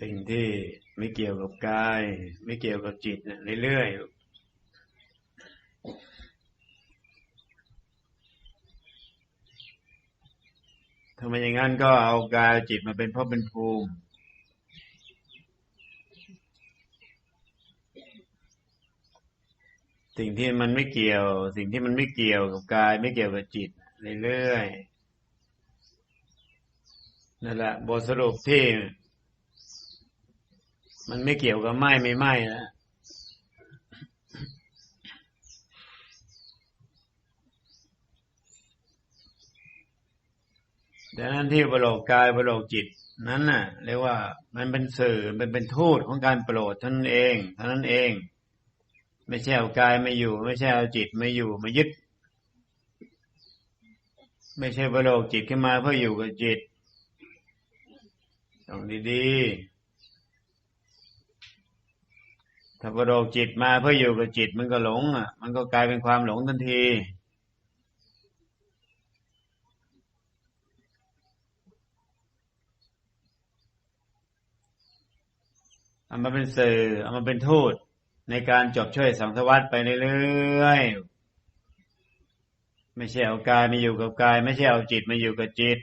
สิ่งที่ไม่เกี่ยวกับกาย ไม่เกี่ยวกับจิตเนี่ยเรื่อยๆทำไมอย่างนั้นก็เอากายจิตมาเป็นพ่อเป็นภูมิสิ่งที่มันไม่เกี่ยว สิ่งที่มันไม่เกี่ยวกับกาย ไม่เกี่ยวกับจิตเรื่อยๆนั่นแหละบทสรุปที่ มันไม่เกี่ยวกับไหม้ไม่ไหม้นะดังนั้นที่ประโลกกายประโลกจิต นั้นน่ะเรียกว่ามันเป็นสื่อมันเป็นทูตของการปรดท่านเองเท่านั้นเอง ไม่ใช่เอากายไม่อยู่ ไม่ใช่เอาจิตไม่อยู่มายึด ไม่ใช่ประโลกจิตขึ้นมาเพื่ออยู่กับจิตต้องดีๆ ถ้าประโลกจิตมาเพื่ออยู่กับจิตมันก็หลงอะ มันก็กลายเป็นความหลงทันทีเอามาเป็นสื่อเอามาเป็นทูตในการจบช่วยสังสวัสดไปเรื่อยๆไม่ใช่เอากายมาอยู่กับกาย ไม่ใช่เอาจิตมาอยู่กับจิต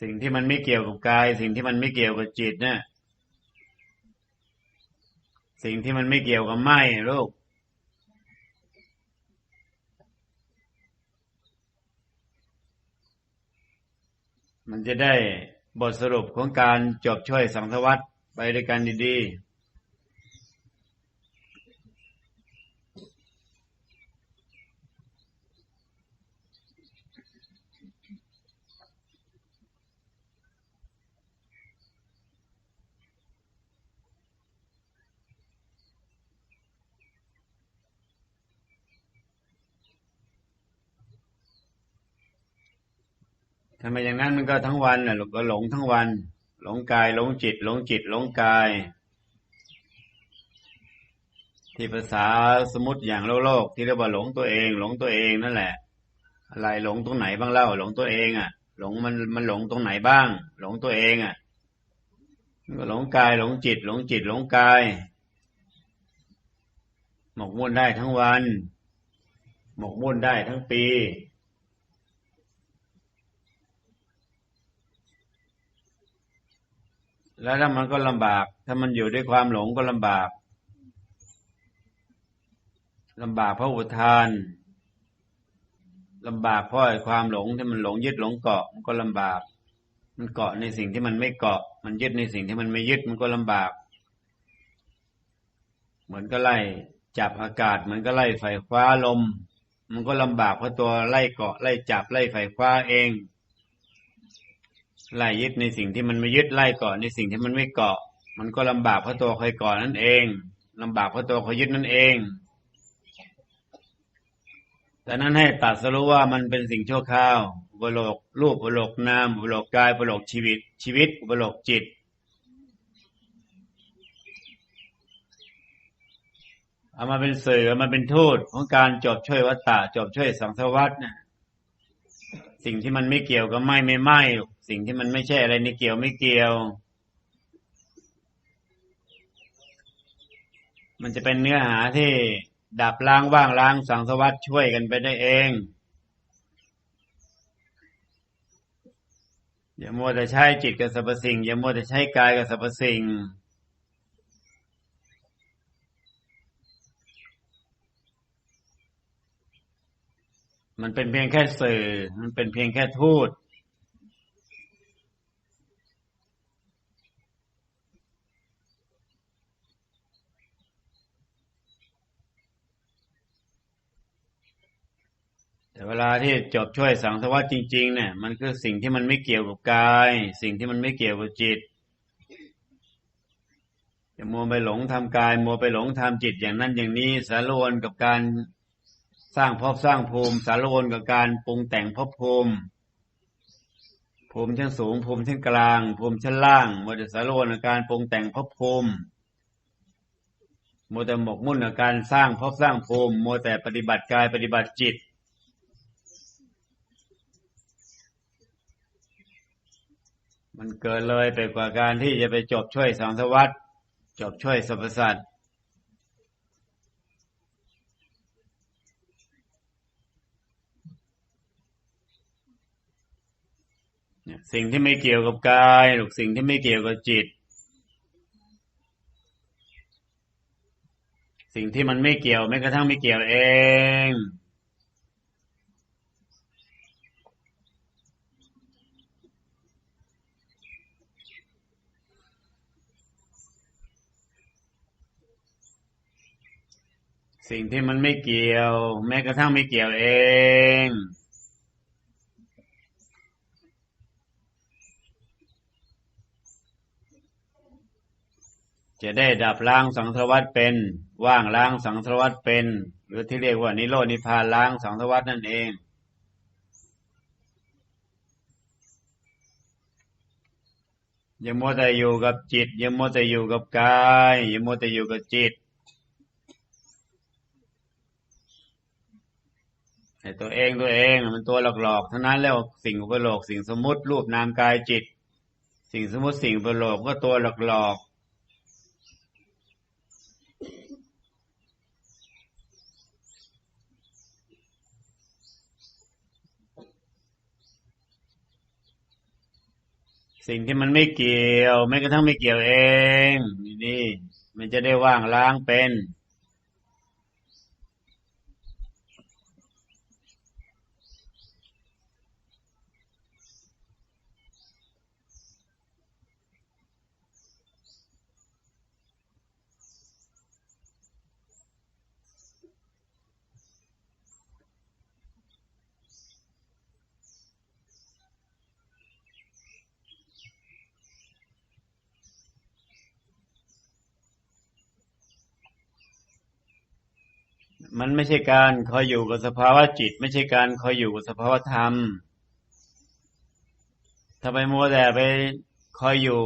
สิ่งที่มันไม่เกี่ยวกับกาย สิ่งที่มันไม่เกี่ยวกับจิตเนี่ยสิ่งที่มันไม่เกี่ยวกับไม้ลูกมันจะได้บทสรุปของการจบช่วยสังสวัตไปด้วยกันดีๆ ทำไมอย่างนั้นมันก็ทั้งวันน่ะก็หลงทั้งวัน หลงกายหลงจิต หลงจิต หลงกาย ที่ภาษาสมมติอย่างโลกโลกที่เรียกว่าหลงตัวเอง หลงตัวเองนั่นแหละ อะไรหลงตรงไหนบ้างเล่า หลงตัวเองอะ หลงมันมันหลงตรงไหนบ้าง หลงตัวเองอะก็หลงกายหลงจิต หลงจิต หลงกาย หมกมุ่นได้ทั้งวัน หมกมุ่นได้ทั้งปี แล้วถ้ามันก็ลำบาก ถ้ามันอยู่ด้วยความหลงก็ลำบากลำบากเพราะอุทานลำบากเพราะความหลงที่มันหลงยึดหลงเกาะมันก็ลำบาก มันเกาะในสิ่งที่มันไม่เกาะ มันยึดในสิ่งที่มันไม่ยึดมันก็ลำบาก เหมือนก็ไล่จับอากาศเหมือนก็ไล่ไฟฟ้าลม มันก็ลำบากเพราะตัวไล่เกาะไล่จับไล่ไฟฟ้าเอง ไล่ยึดในสิ่งที่มันไม่ยึดไล่เกาะในสิ่งที่มันไม่เกาะ มันก็ลำบากเพราะตัวคอยเกาะนั่นเองลำบากเพราะตัวคอยยึดนั่นเองแต่นั้นให้ตัดสรู้ว่ามันเป็นสิ่งชั่วคราวอุปโลกรูปอุปโลกนามอุปโลกกายอุปโลกชีวิต ชีวิตอุปโลกจิต เอามาเป็นสื่อมาเป็นทูตของการจบช่วยวัตตะจบช่วยสังสวัตเนี่ย สิ่งที่มันไม่เกี่ยวก็ไม่ไม่ไม่สิ่งที่มันไม่ใช่อะไรนี่เกี่ยวไม่เกี่ยว มันจะเป็นเนื้อหาที่ดับล้างว่างล้างสังสวัสดช่วยกันไปได้เองอย่ามัวแต่ใช้จิตกับสรรพสิ่ง อย่ามัวแต่ใช้กายกับสรรพสิ่ง มันเป็นเพียงแค่สื่อ มันเป็นเพียงแค่ทูต แต่เวลาที่จบช่วยสังสวัสดจริง ๆ เนี่ย มันคือสิ่งที่มันไม่เกี่ยวกับกาย สิ่งที่มันไม่เกี่ยวกับจิตจะมัวไปหลงทำกาย มัวไปหลงทำจิตอย่างนั้นอย่างนี้สารวนกับการ สร้างภพสร้างภูมิสารวนกับการปรุงแต่งภพภูมิภูมิชั้นสูงภูมิชั้นกลางภูมิชั้นล่างโมเดสารวนกับการปรุงแต่งภพภูมิโมแต่หมกมุ่นกับการสร้างภพสร้างภูมิโมแต่ปฏิบัติกายปฏิบัติจิตมันเกินเลยไปกว่าการที่จะไปจบช่วยสังสวัสดจบช่วยสรรพสัตว์ สิ่งที่ไม่เกี่ยวกับกายหรือสิ่งที่ไม่เกี่ยวกับจิต สิ่งที่มันไม่เกี่ยวแม้กระทั่งไม่เกี่ยวเอง สิ่งที่มันไม่เกี่ยว แม้กระทั่งไม่เกี่ยวเอง จะได้ดับล้างสังสารวัฏเป็น ว่างล้างสังสารวัฏเป็น หรือที่เรียกว่านิโรธนิพพานล้างสังสารวัฏนั่นเอง อย่ามัวแต่อยู่กับจิต อย่ามัวแต่อยู่กับกาย อย่ามัวแต่อยู่กับจิตแต่ตัวเองตัวเองมันตัวหลอกๆทั้งนั้นแล้วสิ่งอุปโลกสิ่งสมมติรูปนามกายจิต สิ่งสมมติสิ่งอุปโลกก็ตัวหลอก สิ่งที่มันไม่เกี่ยวแม้กระทั่งไม่เกี่ยวเอง นี่มันจะได้ว่างล้างเป็น มันไม่ใช่การคอยอยู่กับสภาวะจิต ไม่ใช่การคอยอยู่กับสภาวะธรรมถ้าไปมัวแต่ไปคอยอยู่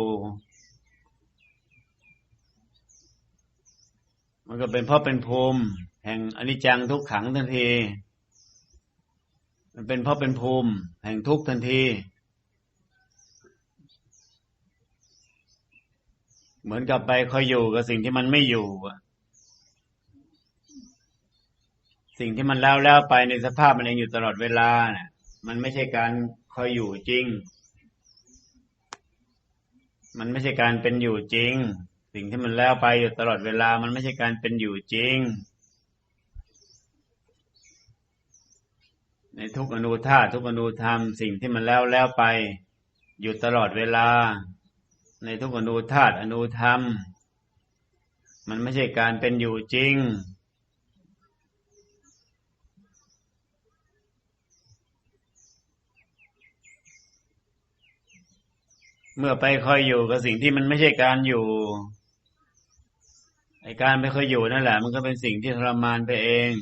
มันก็เป็นเพราะเป็นภูมิ แห่งอนิจจังทุกขังทันที มันเป็นเพราะเป็นภูมิ แห่งทุกทันที เหมือนกับไปคอยอยู่กับสิ่งที่มันไม่อยู่ สิ่งที่มันแล้วแล้วไปในสภาพมันเองอยู่ตลอดเวลาเนี่ยมันไม่ใช่การคอยอยู่จริง มันไม่ใช่การเป็นอยู่จริง สิ่งที่มันแล้วไปอยู่ตลอดเวลา มันไม่ใช่การเป็นอยู่จริง ในทุกอนุธาทุกอนุธรรม สิ่งที่มันแล้วแล้วไป อยู่ตลอดเวลา ในทุกอนุธาตุอนุธรรม มันไม่ใช่การเป็นอยู่จริง เมื่อไปคอยอยู่กับสิ่งที่มันไม่ใช่การอยู่ไอการไม่คอยอยู่นั่นแหละ มันก็เป็นสิ่งที่ทรมานไปเอง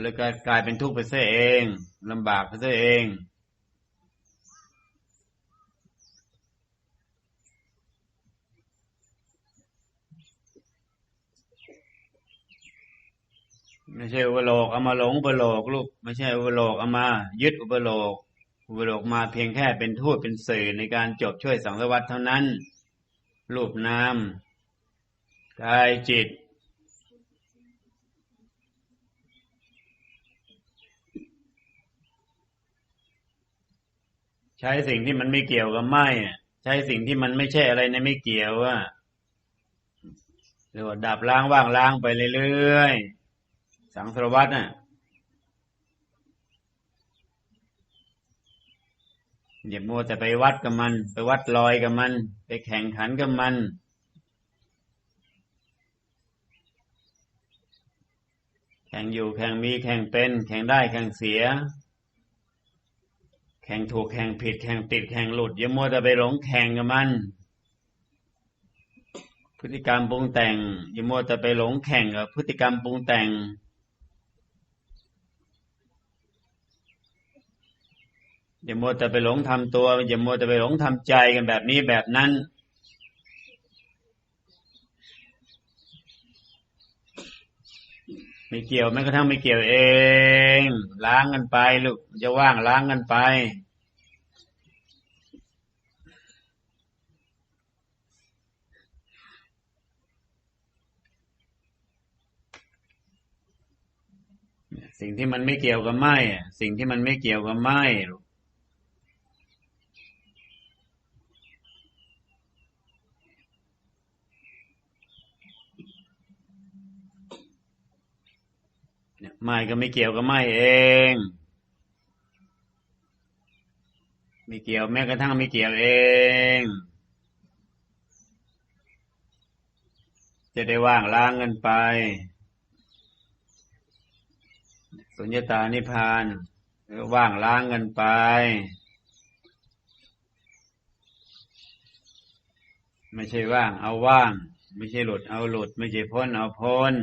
เลยกลายเป็นทุกข์ไปซะเองลำบากไปซะเอง ไม่ใช่อุปโลกเอามาหลงอุปโลกลูกไม่ใช่อุปโลกเอามา ยึดอุปโลก อุปโลกมาเพียงแค่เป็นทูตเป็นสื่อในการจบช่วยสังสวัตเท่านั้น รูปนามกายจิต ใช้สิ่งที่มันไม่เกี่ยวกับไม่ใช้สิ่งที่มันไม่ใช่อะไรในไม่เกี่ยวว่าเรียว่าดับล้างว่างล้างไปเรื่อยๆสังสารวัตน่ะ อย่ามัวแต่ไปวัดกับมัน ไปวัดลอยกับมัน ไปแข่งขันกับมัน แข่งอยู่แข่งมีแข่งเป็น แข่งได้แข่งเสีย แข่งถูกแข่งผิด แข่งติดแข่งหลุดอย่ามัวแต่ไปหลงแข่งกับมัน พฤติกรรมปรุงแต่งอย่ามัวแต่ไปหลงแข่งกับพฤติกรรมปรุงแต่ง อย่ามัวแต่ไปหลงทำตัว อย่ามัวแต่ไปหลงทำใจกันแบบนี้แบบนั้น ไม่เกี่ยวแม้กระทั่งไม่เกี่ยวเอง ล้างกันไปลูกจะว่างล้างกันไปสิ่งที่มันไม่เกี่ยวกับไม่สิ่งที่มันไม่เกี่ยวกับไม่ลูก ไม่ก็ไม่เกี่ยวกับไม่เอง ไม่เกี่ยวแม้กระทั่งไม่เกี่ยวเอง จะได้ว่างล้างกันไปสุญญตานิพานว่างล้างกันไป ไม่ใช่ว่างเอาว่าง ไม่ใช่หลุดเอาหลุด ไม่ใช่พ้นเอาพ้น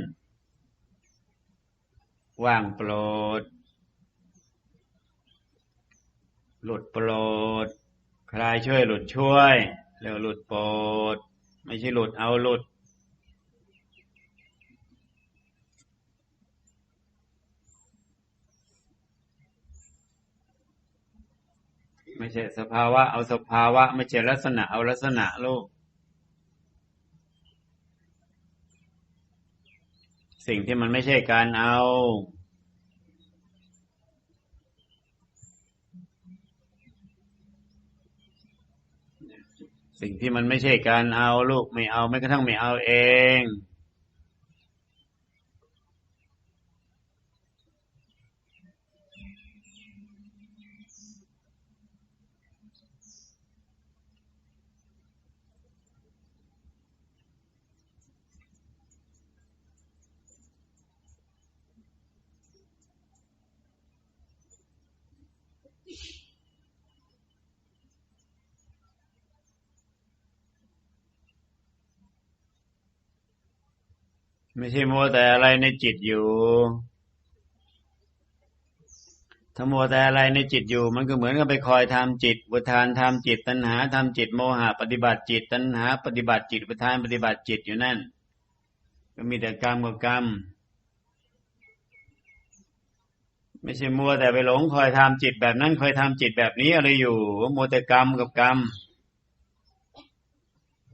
ว่างโปรด หลุดโปรด ใครช่วยหลุดช่วย แล้วหลุดโปรด ไม่ใช่หลุดเอาหลุด ไม่ใช่สภาวะ เอาสภาวะ ไม่ใช่ลักษณะ เอาลักษณะลูก สิ่งที่มันไม่ใช่การเอา สิ่งที่มันไม่ใช่การเอาลูกไม่เอาไม่กระทั่งไม่เอาเอง ไม่ใช่มัวแต่อะไรในจิตอยู่ ถ้ามัวแต่อะไรในจิตอยู่ มันก็เหมือนกับไปคอยทำจิตอุทานทำจิต ตัณหาทำจิตโมหะปฏิบัติจิต ตัณหา ปฏิบัติจิตอุทานปฏิบัติจิตอยู่นั่น ก็มีแต่กรรมกับกรรม ไม่ใช่มัวแต่ไปหลงคอยทำจิตแบบนั้นคอยทำจิตแบบนี้อะไรอยู่มัวแต่กรรมกับกรรม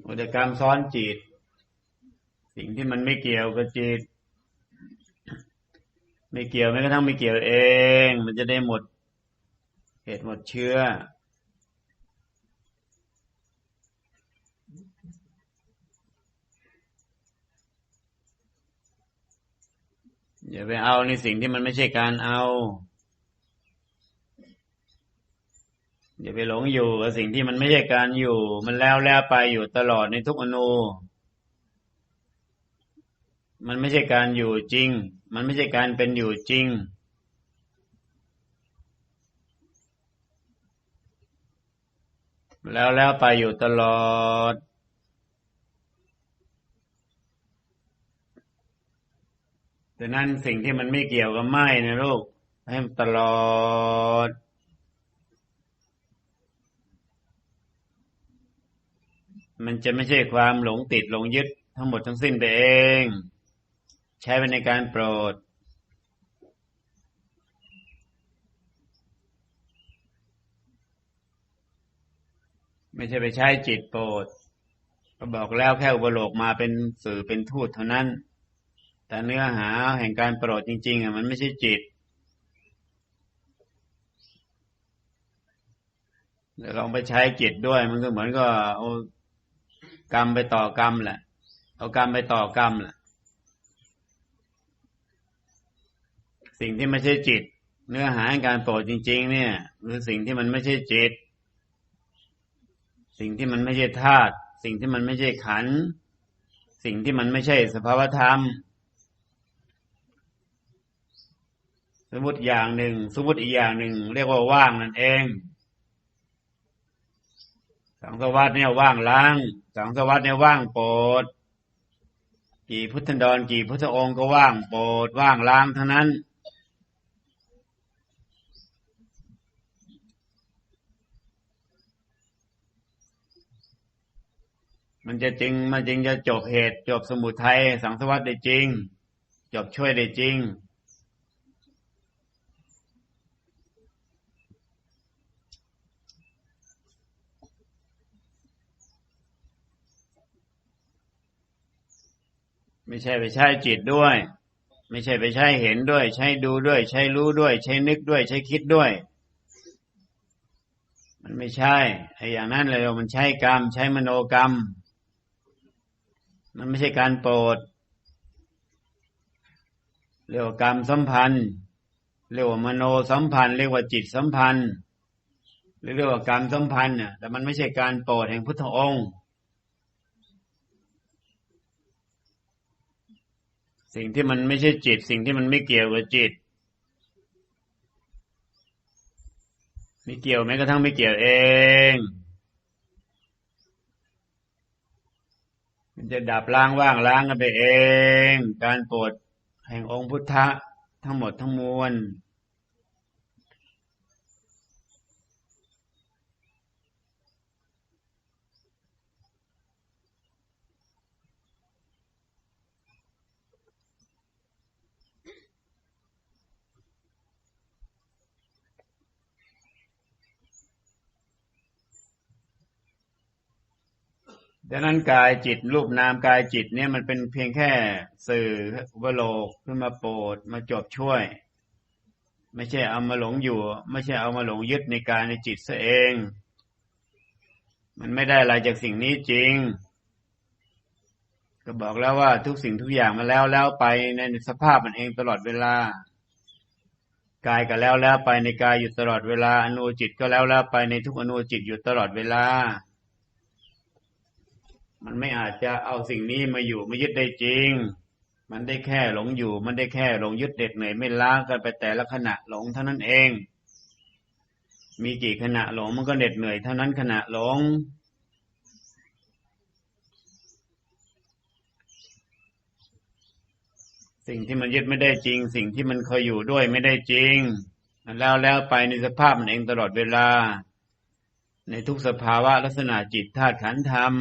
มัวแต่กรรมซ้อนจิต สิ่งที่มันไม่เกี่ยวกับจิต ไม่เกี่ยวแม้กระทั่งไม่เกี่ยวเอง มันจะได้หมดเหตุหมดเชื้อ อย่าไปเอาในสิ่งที่มันไม่ใช่การเอา อย่าไปหลงอยู่กับสิ่งที่มันไม่ใช่การอยู่ มันแล้วแล้วไปอยู่ตลอดในทุกอนูมันไม่ใช่การอยู่จริง มันไม่ใช่การเป็นอยู่จริง แล้วแล้วไปอยู่ตลอด ดังนั้นสิ่งที่มันไม่เกี่ยวกับไม่นะลูกให้มันตลอด มันจะไม่ใช่ความหลงติดหลงยึดทั้งหมดทั้งสิ้นไปเอง ใช้ไปในการโปรดไม่ใช่ไปใช้จิตโปรดก็บอกแล้วแค่อุปโลกมาเป็นสื่อเป็นทูตเท่านั้น แต่เนื้อหาแห่งการโปรดจริง ๆอะมันไม่ใช่จิตเดี๋ยวลองไปใช้จิตด้วย มันก็เหมือนก็เอากรรมไปต่อกรรมแหละ เอากรรมไปต่อกรรมแหละสิ่งที่ไม่ใช่จิต เนื้อหาแห่งการโปรดจริง ๆ เนี่ยคือสิ่งที่มันไม่ใช่จิต สิ่งที่มันไม่ใช่ธาตุสิ่งที่มันไม่ใช่ขัน สิ่งที่มันไม่ใช่สภาวธรรม สมมติอย่างหนึ่ง สมมติอีกอย่างหนึ่ง เรียกว่าว่างนั่นเอง สังสวัสดเนี่ยว่างล้าง สังสวัสดเนี่ยว่างโปรดกี่พุทธันดรกี่พุทธองค์ก็ว่างโปรดว่างล้างทั้งนั้นมันจะจริง มันจริงจะจบเหตุ จบสมุทัยสังสวัสดิ์ได้จริง จบช่วยได้จริง ไม่ใช่ไปใช้จิตด้วย ไม่ใช่ไปใช้เห็นด้วย ใช้ดูด้วย ใช้รู้ด้วย ใช้นึกด้วย ใช้คิดด้วย มันไม่ใช่ไอ้อย่างนั้นเลยมันใช้กรรม ใช้มโนกรรม มันไม่ใช่การโปรดเรียกว่ากรรมสัมพันธ์เรียกว่ามโนสัมพันธ์เรียกว่าจิตสัมพันธ์เรียกว่ากรรมสัมพันธ์เนี่ยแต่มันไม่ใช่การโปรดแห่งพุทธองค์ สิ่งที่มันไม่ใช่จิต สิ่งที่มันไม่เกี่ยวกับจิต ไม่เกี่ยวแม้กระทั่งไม่เกี่ยวเอง มันจะดับล้างว่างล้างกันไปเอง การโปรดแห่งองค์พุทธะทั้งหมดทั้งมวล ดังนั้นกายจิตรูปนามกายจิตเนี่ยมันเป็นเพียงแค่สื่ออุปโลกขึ้นมาโปรดมาจบช่วย ไม่ใช่เอามาหลงอยู่ ไม่ใช่เอามาหลงยึดในกายในจิตซะเอง มันไม่ได้อะไรจากสิ่งนี้จริง ก็บอกแล้วว่าทุกสิ่งทุกอย่างมาแล้วแล้วไปในสภาพมันเองตลอดเวลากายก็แล้วแล้วไปในกายอยู่ตลอดเวลาอนุจิตก็แล้วแล้วไปในทุกอนุจิตอยู่ตลอดเวลา มันไม่อาจจะเอาสิ่งนี้มาอยู่มายึดได้จริง มันได้แค่หลงอยู่ มันได้แค่หลงยึดเด็ดเหนื่อยไม่ล้ากันไปแต่ละขณะหลงเท่านั้นเอง มีกี่ขณะหลงมันก็เด็ดเหนื่อยเท่านั้นขณะหลง สิ่งที่มันยึดไม่ได้จริง สิ่งที่มันเคยอยู่ด้วยไม่ได้จริง แล้วแล้วไปในสภาพมันเองตลอดเวลา ในทุกสภาวะลักษณะจิตธาตุขันธ์ธรรม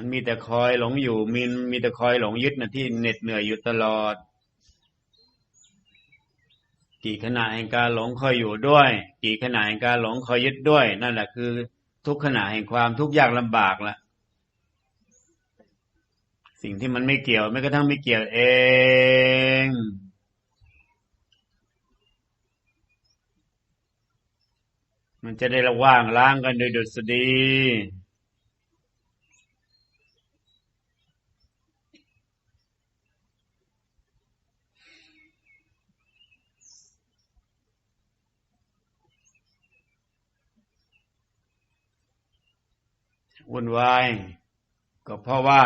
มันมีแต่คอยหลงอยู่มีมีแต่คอยหลงยึดนะที่เหน็ดเหนื่อยอยู่ตลอด กี่ขณะแห่งการหลงคอยอยู่ด้วย กี่ขณะแห่งการหลงคอยยึดด้วย นั่นแหละคือ ทุกขณะแห่งความทุกข์ยากลำบากละสิ่งที่มันไม่เกี่ยวไม่กระทั่งไม่เกี่ยวเอง มันจะได้ระว่างล้างกันโดยดุษฎี วุ่นวาย ก็เพราะว่า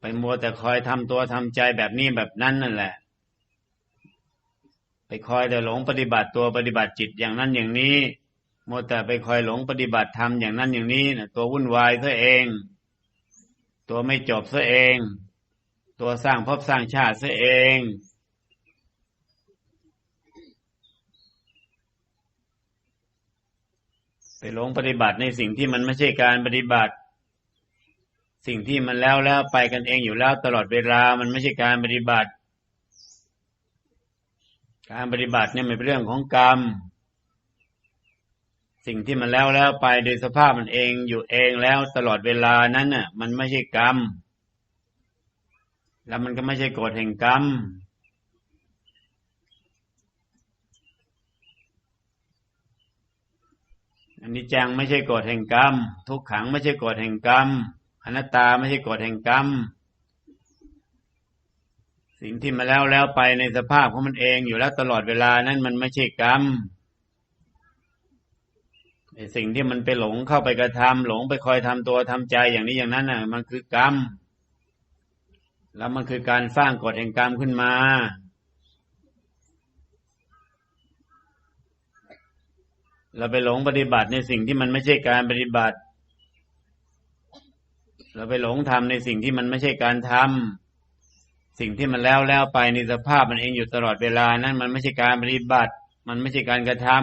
ไปมัวแต่คอยทำตัวทำใจแบบนี้แบบนั้นนั่นแหละ ไปคอยแต่หลงปฏิบัติตัวปฏิบัติจิตอย่างนั้นอย่างนี้มัวแต่ไปคอยหลงปฏิบัติธรรมอย่างนั้นอย่างนี้นะตัววุ่นวายซะเอง ตัวไม่จบซะเอง ตัวสร้างภพสร้างชาติซะเองไป หลงปฏิบัติในสิ่งที่มันไม่ใช่การปฏิบัติ สิ่งที่มันแล้วแล้วไปกันเองอยู่แล้วตลอดเวลามันไม่ใช่การปฏิบัติ การปฏิบัติเนี่ยมันเป็นเรื่องของกรรม สิ่งที่มันแล้วแล้วไปโดยสภาพมันเองอยู่เองแล้วตลอดเวลานั้นน่ะ มันไม่ใช่กรรม แล้วมันก็ไม่ใช่กฎแห่งกรรม อันนี้จังไม่ใช่กฎแห่งกรรม ทุกขังไม่ใช่กฎแห่งกรรมอนัตตาไม่ใช่กฎแห่งกรรม สิ่งที่มาแล้วแล้วไปในสภาพของมันเองอยู่แล้วตลอดเวลานั้นมันไม่ใช่กรรมไอสิ่งที่มันไปหลงเข้าไปกระทำหลงไปคอยทำตัวทำใจอย่างนี้อย่างนั้นน่ะ มันคือกรรม แล้วมันคือการสร้างกฎแห่งกรรมขึ้นมา เราไปหลงปฏิบัติในสิ่งที่มันไม่ใช่การปฏิบัติ เราไปหลงทำในสิ่งที่มันไม่ใช่การทำสิ่งที่มันแล้วแล้วไปในสภาพมันเองอยู่ตลอดเวลานั้นมันไม่ใช่การปฏิบัติ มันไม่ใช่การกระทำ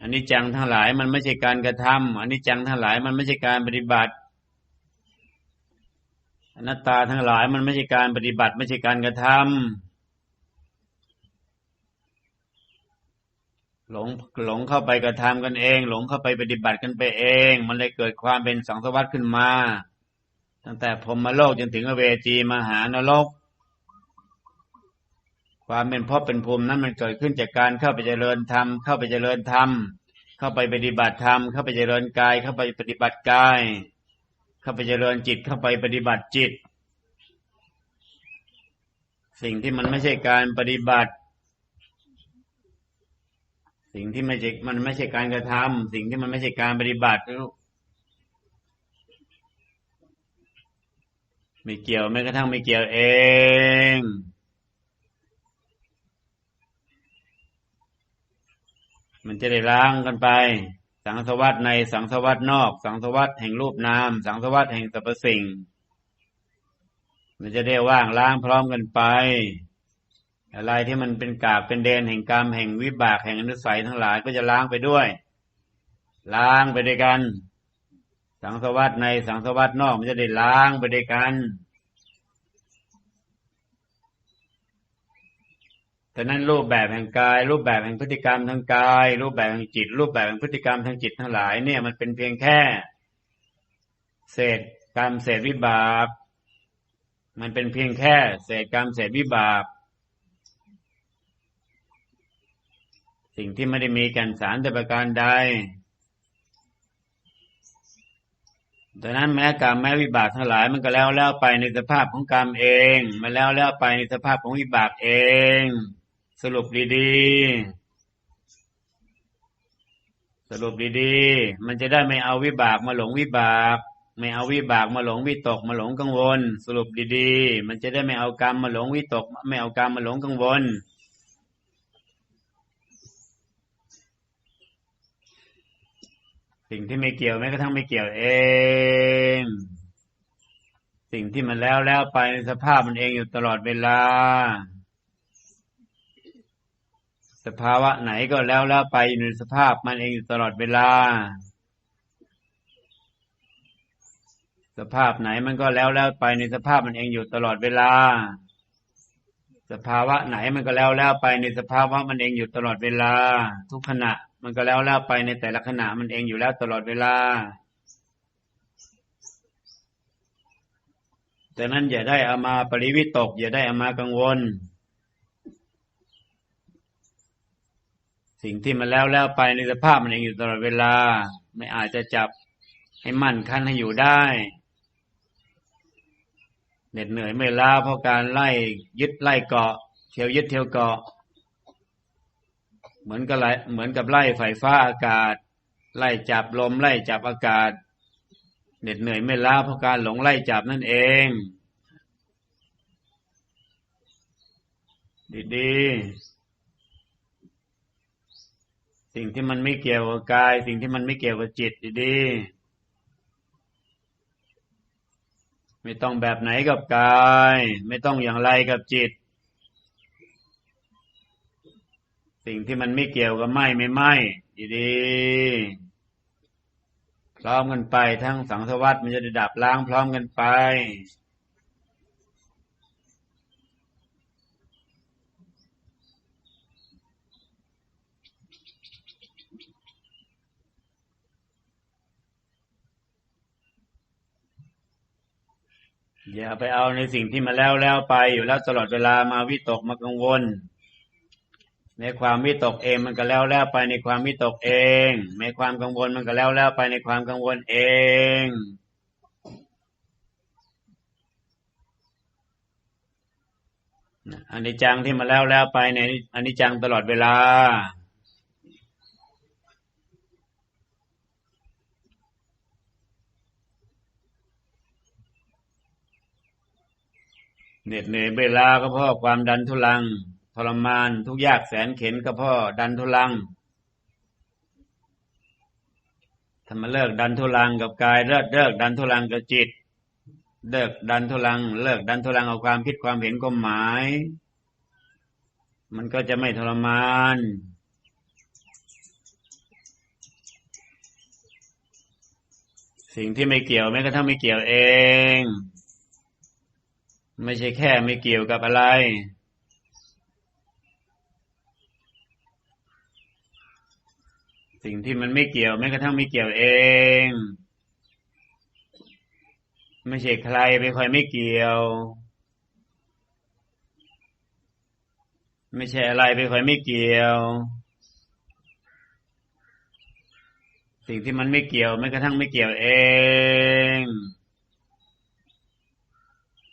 อันนี้จังทั้งหลายมันไม่ใช่การกระทำอันนี้จังทั้งหลายมันไม่ใช่การปฏิบัติอนัตตาทั้งหลายมันไม่ใช่การปฏิบัติ ไม่ใช่การกระทำ หลงหลงเข้าไปกระทำกันเอง หลงเข้าไปปฏิบัติกันไปเอง มันเลยเกิดความเป็นสังสวัสดิ์ขึ้นมา ตั้งแต่พรหมโลกจนถึงอเวจีมหานรกความเป็นพ่อเป็นภูมินั้นมันเกิดขึ้นจากการเข้าไปเจริญธรรมเข้าไปเจริญธรรมเข้าไปปฏิบัติธรรมเข้าไปเจริญกาย เข้าไปปฏิบัติกาย เข้าไปเจริญจิตเข้าไปปฏิบัติจิต สิ่งที่มันไม่ใช่การปฏิบัติ สิ่งที่ไม่ใช่มันไม่ใช่การกระทำสิ่งที่มันไม่ใช่การปฏิบัติไม่เกี่ยวแม้กระทั่งไม่เกี่ยวเองมันจะได้ล้างกันไป สังสวัสดในสังสวัสดนอก สังสวัสดแห่งรูปนาม สังสวัสดแห่งสรรพสิ่ง มันจะได้ว่างล้างพร้อมกันไป อะไรที่มันเป็นกากเป็นเดนแห่งกรรมแห่งวิบากแห่งอนุสัยทั้งหลายก็จะล้างไปด้วย ล้างไปด้วยกัน สังสวัสดในสังสวัสดนอกมันจะได้ล้างไปด้วยกันแต่นั้นรูปแบบแห่งกาย รูปแบบแห่งพฤติกรรมทางกาย รูปแบบแห่งจิต รูปแบบแห่งพฤติกรรมทางจิตทั้งหลาย เนี่ยมันเป็นเพียงแค่ เศษกรรมเศษวิบาก มันเป็นเพียงแค่ เศษกรรมเศษวิบาก สิ่งที่ไม่ได้มีกันสารแต่ประการใดดังนั้นแม้กรรมแม้วิบากทั้งหลายมันก็แล้วแล้วไปในสภาพของกรรมเอง มันแล้วแล้วไปในสภาพของวิบากเอง สรุปดีๆ สรุปดีๆ มันจะได้ไม่เอาวิบากมาหลงวิบาก ไม่เอาวิบากมาหลงวิตกมาหลงกังวล สรุปดีๆ มันจะได้ไม่เอากรรมมาหลงวิตก ไม่เอากรรมมาหลงกังวล สิ่งที่ไม่เกี่ยวแม้กระทั่งไม่เกี่ยวเอง สิ่งที่มันแล้วแล้วไปในสภาพมันเองอยู่ตลอดเวลา สภาวะไหนก็แล้วแล้วไปอยู่ในสภาพมันเองอยู่ตลอดเวลา สภาพไหนมันก็แล้วแล้วไปในสภาพมันเองอยู่ตลอดเวลา สภาวะไหนมันก็แล้วแล้วไปในสภาวะมันเองอยู่ตลอดเวลา ทุกขณะ มันก็แล้วแล้วไปในแต่ละขณะมันเองอยู่แล้วตลอดเวลาแต่นั้นอย่าได้เอามาปริวิตก อย่าได้เอามากังวล สิ่งที่มันแล้วแล้วไปในสภาพมันเองอยู่ตลอดเวลา ไม่อาจจะจับให้มั่นคันให้อยู่ได้ เหน็ดเหนื่อยไม่ล้าเพราะการไล่ยึดไล่เกาะเที่ยวยึดเที่ยวเกาะ เหมือนกับไล่เหมือนกับไล่ไฟฟ้าอากาศ ไล่จับลมไล่จับอากาศเหน็ดเหนื่อยไม่ล้าเพราะการหลงไล่จับนั่นเอง ดีๆ สิ่งที่มันไม่เกี่ยวกับกาย สิ่งที่มันไม่เกี่ยวกับจิตดีๆ ไม่ต้องแบบไหนกับกาย ไม่ต้องอย่างไรกับจิต สิ่งที่มันไม่เกี่ยวกับไหมไม่ไหมดีๆพร้อมกันไปทั้งสังสวัสดมันจะได้ดับล้างพร้อมกันไปอย่าไปเอาในสิ่งที่มาแล้วแล้วไปอยู่แล้วตลอดเวลามาวิตกมากังวล ในความวิตกเองมันก็แล้วแล้วไปในความวิตกเอง ในความกังวลมันก็แล้วแล้วไปในความกังวลเองอันนี้จังที่มาแล้วแล้วไปในอันนี้จังตลอดเวลา เหน็ดเหนื่อยเวลาก็เพราะความดันทุลัง ทรมานทุกยากแสนเข็นก็เพราะดันทุลังถ้ามาเลิกดันทุลังกับกายเลิกเลิกดันทุลังกับจิต เลิกดันทุลัง เลิกดันทุลังเอาความคิดความเห็นก็หมาย มันก็จะไม่ทรมานสิ่งที่ไม่เกี่ยวแม้กระทั่งไม่เกี่ยวเอง ไม่ใช่แค่ไม่เกี่ยวกับอะไร สิ่งที่มันไม่เกี่ยวแม้กระทั่งไม่เกี่ยวเอง ไม่ใช่ใครไปคอยไม่เกี่ยว ไม่ใช่อะไรไปคอยไม่เกี่ยว สิ่งที่มันไม่เกี่ยวไม่กระทั่งไม่เกี่ยวเอง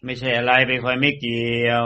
ไม่ใช่อะไรไปคอยไม่เกี่ยว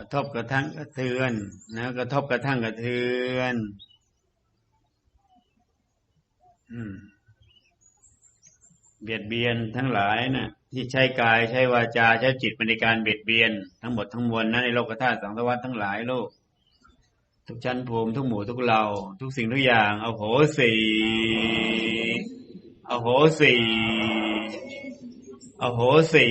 กระทบกระทั่งกระเทือนนะกระทบกระทั่งกระเทือน อืม เบียดเบียนทั้งหลายนะที่ใช้กายใช้วาจาใช้จิตในการเบียดเบียน ทั้งหมดทั้งมวลนั้นในโลกธาตุสังสารวัฏทั้งหลายโลก ทุกชั้นภูมิทุกหมู่ทุกเหล่าทุกสิ่งทุกอย่างเอาโหสีเอาโหสีเอาโหสี